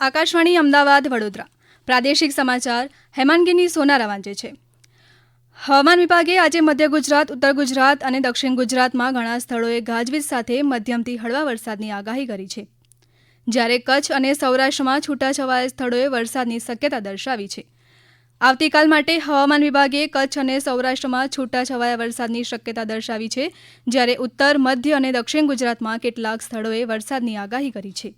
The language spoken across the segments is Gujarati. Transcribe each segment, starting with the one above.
આકાશવાણી અમદાવાદ, વડોદરા. પ્રાદેશિક સમાચાર, હેમાંગીની સોનારા વાંચે છે. હવામાન વિભાગે આજે મધ્ય ગુજરાત, ઉત્તર ગુજરાત અને દક્ષિણ ગુજરાતમાં ઘણા સ્થળોએ ગાજવીજ સાથે મધ્યમથી હળવા વરસાદની આગાહી કરી છે. જ્યારે કચ્છ અને સૌરાષ્ટ્રમાં છૂટાછવાયા સ્થળોએ વરસાદની શક્યતા દર્શાવી છે. આવતીકાલ માટે હવામાન વિભાગે કચ્છ અને સૌરાષ્ટ્રમાં છૂટાછવાયા વરસાદની શક્યતા દર્શાવી છે, જ્યારે ઉત્તર, મધ્ય અને દક્ષિણ ગુજરાતમાં કેટલાક સ્થળોએ વરસાદની આગાહી કરી છે.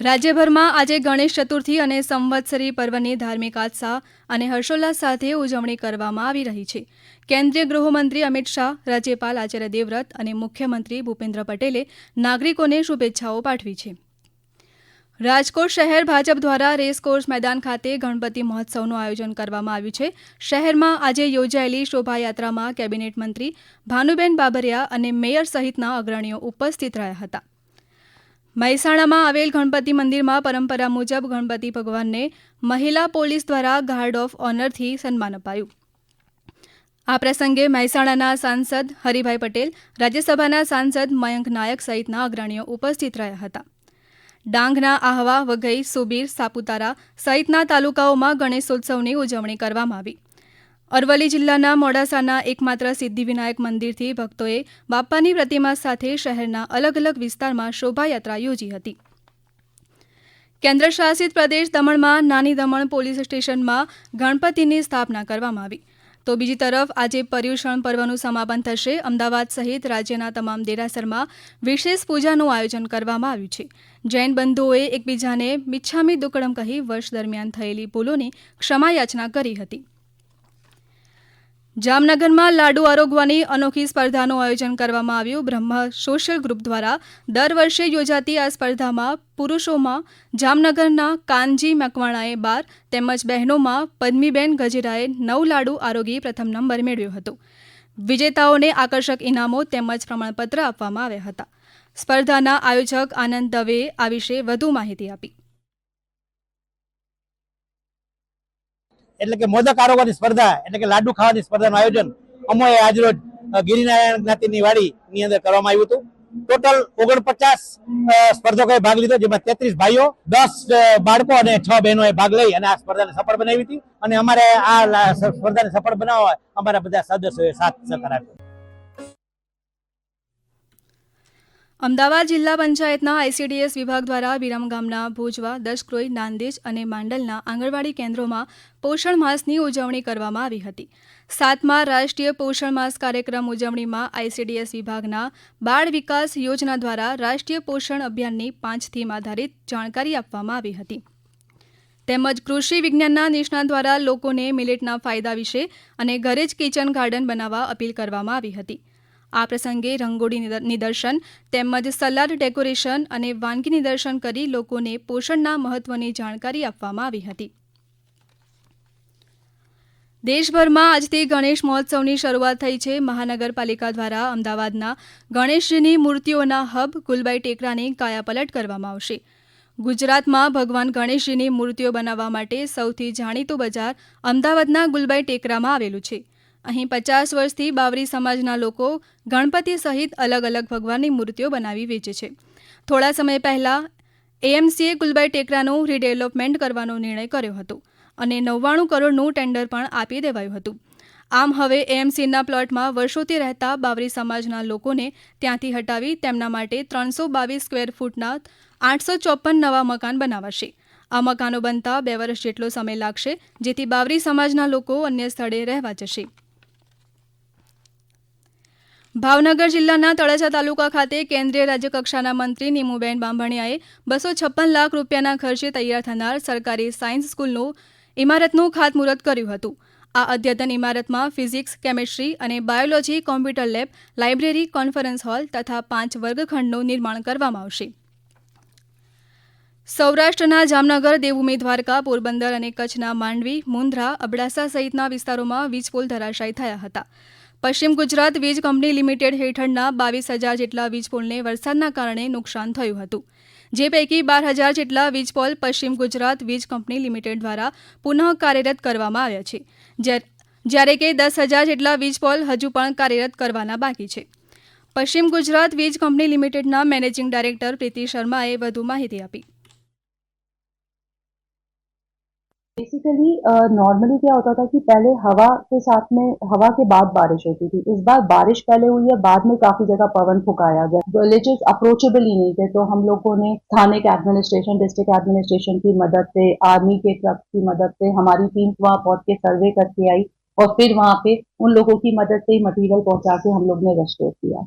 રાજ્યભરમાં આજે ગણેશ ચતુર્થી અને સંવત્સરી પર્વની ધાર્મિક આસ્થા અને હર્ષોલ્લાસ સાથે ઉજવણી કરવામાં આવી રહી છે. કેન્દ્રીય ગૃહમંત્રી અમિત શાહ, રાજ્યપાલ આચાર્ય દેવવ્રત અને મુખ્યમંત્રી ભૂપેન્દ્ર પટેલે નાગરિકોને શુભેચ્છાઓ પાઠવી છે. રાજકોટ શહેર ભાજપ દ્વારા રેસકોર્સ મેદાન ખાતે ગણપતિ મહોત્સવનું આયોજન કરવામાં આવ્યું છે. શહેરમાં આજે યોજાયેલી શોભાયાત્રામાં કેબિનેટ મંત્રી ભાનુબેન બાબરિયા અને મેયર સહિતના અગ્રણીઓ ઉપસ્થિત રહ્યા હતા. મહેસાણામાં આવેલ ગણપતિ મંદિરમાં પરંપરા મુજબ ગણપતિ ભગવાનને મહિલા પોલીસ દ્વારા ગાર્ડ ઓફ ઓનરથી સન્માન અપાયું. આ પ્રસંગે મહેસાણાના સાંસદ હરિભાઈ પટેલ, રાજ્યસભાના સાંસદ મયંક નાયક સહિતના અગ્રણીઓ ઉપસ્થિત રહ્યા હતા. ડાંગના આહવા, વઘઈ, સુબીર, સાપુતારા સહિતના તાલુકાઓમાં ગણેશોત્સવની ઉજવણી કરવામાં આવી. અરવલ્લી જિલ્લાના મોડાસાના એકમાત્ર સિદ્ધિવિનાયક મંદિરથી ભક્તોએ બાપ્પાની પ્રતિમા સાથે શહેરના અલગ અલગ વિસ્તારમાં શોભાયાત્રા યોજી હતી. કેન્દ્ર શાસિત પ્રદેશ દમણમાં નાની દમણ પોલીસ સ્ટેશનમાં ગણપતિની સ્થાપના કરવામાં આવી. તો બીજી તરફ આજે પર્યુષણ પર્વનું સમાપન થશે. અમદાવાદ સહિત રાજ્યના તમામ દેરાસરમાં વિશેષ પૂજાનું આયોજન કરવામાં આવ્યું છે. જૈન બંધુઓએ એકબીજાને મિચ્છામી દુક્કડમ કહી વર્ષ દરમિયાન થયેલી ભૂલોની ક્ષમાયાચના કરી હતી. જામનગરમાં લાડુ આરોગવાની અનોખી સ્પર્ધાનું આયોજન કરવામાં આવ્યું. બ્રહ્મા સોશિયલ ગ્રુપ દ્વારા દર વર્ષે યોજાતી આ સ્પર્ધામાં પુરુષોમાં જામનગરના કાનજી મકવાણાએ બાર, તેમજ બહેનોમાં પદ્મીબેન ગજેરાએ નવ લાડુ આરોગી પ્રથમ નંબર મેળવ્યો હતો. વિજેતાઓને આકર્ષક ઇનામો તેમજ પ્રમાણપત્ર આપવામાં આવ્યા હતા. સ્પર્ધાના આયોજક આનંદ દવેએ આ વિશે વધુ માહિતી આપી. એટલે કે મોદક આરોગવાની સ્પર્ધા, એટલે કે લાડુ ખાવાની સ્પર્ધાનું આયોજન અમોએ આજરોજ ગિરિનારાયણ જ્ઞાતિની વાડીની અંદર કરવામાં આવ્યું હતું. ટોટલ ઓગણપચાસ સ્પર્ધકોએ ભાગ લીધો, જેમાં તેત્રીસ ભાઈઓ, દસ બાળકો અને છ બહેનોએ ભાગ લઈ અને આ સ્પર્ધાને સફળ બનાવી હતી. અને અમારે આ સ્પર્ધાને સફળ બનાવવા અમારા બધા સદસ્યોએ સાથ સહકાર આપ્યો. અમદાવાદ જિલ્લા પંચાયતના આઈસીડીએસ વિભાગ દ્વારા વિરમગામના ભોજવા દશક્રોઈ, નાંદેજ અને માંડલના આંગણવાડી કેન્દ્રોમાં પોષણ માસની ઉજવણી કરવામાં આવી હતી. સાતમા રાષ્ટ્રીય પોષણ માસ કાર્યક્રમ ઉજવણીમાં આઈસીડીએસ વિભાગના બાળ વિકાસ યોજના દ્વારા રાષ્ટ્રીય પોષણ અભિયાનની પાંચ થીમ આધારિત જાણકારી આપવામાં આવી હતી. તેમજ કૃષિ વિજ્ઞાનના નિષ્ણાત દ્વારા લોકોને મિલેટના ફાયદા વિશે અને ઘરે જ કિચન ગાર્ડન બનાવવા અપીલ કરવામાં આવી હતી. આ પ્રસંગે રંગોળી નિદર્શન તેમજ સલાડ ડેકોરેશન અને વાનગી નિદર્શન કરી લોકોને પોષણના મહત્વની જાણકારી આપવામાં આવી હતી. દેશભરમાં આજથી ગણેશ મહોત્સવની શરૂઆત થઈ છે. મહાનગરપાલિકા દ્વારા અમદાવાદના ગણેશજીની મૂર્તિઓના હબ ગુલબાઈ ટેકરાની કાયાપલટ કરવામાં આવશે. ગુજરાતમાં ભગવાન ગણેશજીની મૂર્તિઓ બનાવવા માટે સૌથી જાણીતું બજાર અમદાવાદના ગુલબાઈ ટેકરામાં આવેલું છે. અહીં પચાસ વર્ષથી બાવરી સમાજના લોકો ગણપતિ સહિત અલગ અલગ ભગવાનની મૂર્તિઓ બનાવી વેચે છે. થોડા સમય પહેલા એએમસીએ કુલબાઈ ટેકરાનું રીડેવલપમેન્ટ કરવાનો નિર્ણય કર્યો હતો અને નવ્વાણું કરોડનું ટેન્ડર પણ આપી દેવાયું હતું. આમ હવે એએમસીના પ્લોટમાં વર્ષોથી રહેતા બાવરી સમાજના લોકોને ત્યાંથી હટાવી તેમના માટે ત્રણસો બાવીસ સ્ક્વેર ફૂટના આઠસો ચોપન નવા મકાન બનાવાશે. આ મકાનો બનતા બે વર્ષ જેટલો સમય લાગશે, જેથી બાવરી સમાજના લોકો અન્ય સ્થળે રહેવા જશે. ભાવનગર જિલ્લાના તળાજા તાલુકા ખાતે કેન્દ્રીય રાજ્યકક્ષાના મંત્રી નીમુબેન બાંભણિયાએ બસો છપ્પન લાખ રૂપિયાના ખર્ચે તૈયાર થનાર સરકારી સાયન્સ સ્કૂલનું ઇમારતનું ખાતમુહૂર્ત કર્યું હતું. આ અદ્યતન ઇમારતમાં ફિઝિક્સ, કેમેસ્ટ્રી અને biology, computer lab, library, conference hall તથા પાંચ વર્ગખંડનું નિર્માણ કરવામાં આવશે. સૌરાષ્ટ્રના જામનગર, દેવભૂમિ, દ્વારકા, પોરબંદર અને કચ્છના માંડવી મુન્દ્રા અબડાસા સહિતના વિસ્તારોમાં વીજપોલ ધરાશાયી થયા હતા. પશ્ચિમ ગુજરાત વીજ કંપની લિમિટેડ હેઠળના બાવીસ હજાર જેટલા વીજપોલને વરસાદના કારણે નુકસાન થયું હતું. જે પૈકી બાર હજાર જેટલા વીજપોલ પશ્ચિમ ગુજરાત વીજ કંપની લિમિટેડ દ્વારા પુનઃ કાર્યરત કરવામાં આવ્યા છે. જ્યારે- કે દસ હજાર જેટલા વીજપોલ હજુ પણ કાર્યરત કરવાના બાકી છે. પશ્ચિમ ગુજરાત વીજ કંપની લિમિટેડના મેનેજિંગ ડાયરેક્ટર પ્રીતિ શર્માએ વધુ માહિતી આપી. बेसिकली नॉर्मली क्या होता था कि पहले हवा के साथ में, हवा के बाद बारिश होती थी। इस बार बारिश पहले हुई है, बाद में काफ़ी जगह पवन फुकाया गया। विलेजेस अप्रोचेबल ही नहीं थे तो हम लोगों ने स्थानिक एडमिनिस्ट्रेशन डिस्ट्रिक्ट एडमिनिस्ट्रेशन की मदद से आर्मी के ट्रक की मदद से, हमारी टीम वहाँ पहुँच के सर्वे करके आई और फिर वहाँ पे उन लोगों की मदद से ही मटेरियल पहुँचा के हम लोग ने रेस्टोर किया।